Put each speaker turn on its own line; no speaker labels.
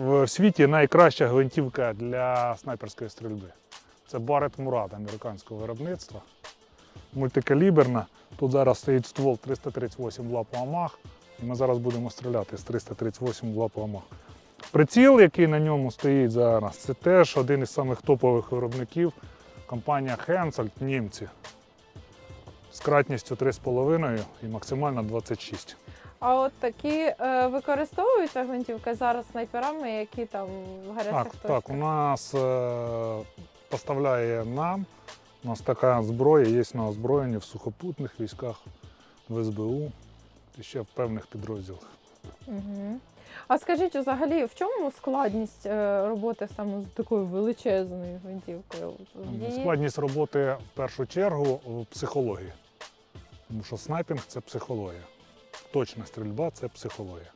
в світі найкраща гвинтівка для снайперської стрільби. Це Барет Мурат американського виробництва. Мультикаліберна. Тут зараз стоїть ствол 338 в лапу Амах. І ми зараз будемо стріляти з 338 в лапу Амах. Приціл, який на ньому стоїть зараз, це теж один із самих топових виробників. Компанія Hensoldt, німці. З кратністю 3,5 і максимально 26.
А от такі е, використовуються гвинтівки зараз снайперами, які там в гарячих
Так,
точках?
так, у нас е, поставляє нам. У нас така зброя є на озброєнні в сухопутних військах, в СБУ і ще в певних підрозділах.
Угу. А скажіть, взагалі, в чому складність е, роботи саме з такою величезною гвинтівкою? Її-
Складність роботи в першу чергу в психології. Тому що снайпінг це психологія. Точна стрільба це психологія.